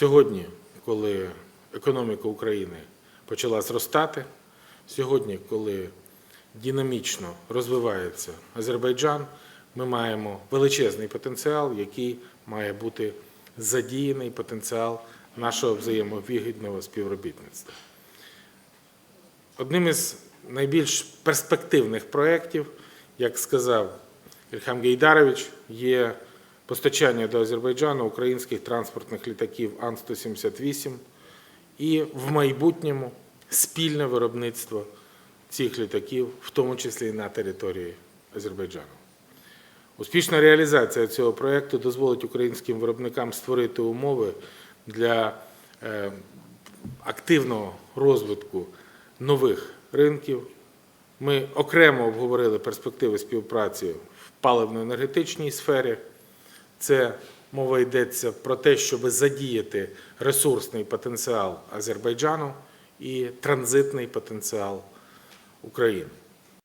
Сьогодні, коли економіка України почала зростати, сьогодні, коли динамічно розвивається Азербайджан, ми маємо величезний потенціал, який має бути задіяний потенціал нашого взаємовигідного співробітництва. Одним із найбільш перспективних проєктів, як сказав Ільхам Гейдарович, є постачання до Азербайджану українських транспортних літаків Ан-178 і в майбутньому спільне виробництво цих літаків, в тому числі і на території Азербайджану. Успішна реалізація цього проєкту дозволить українським виробникам створити умови для е, активного розвитку нових ринків. Ми окремо обговорили перспективи співпраці в паливно-енергетичній сфері. Це мова йдеться про те, щоб задіяти ресурсний потенціал Азербайджану і транзитний потенціал України.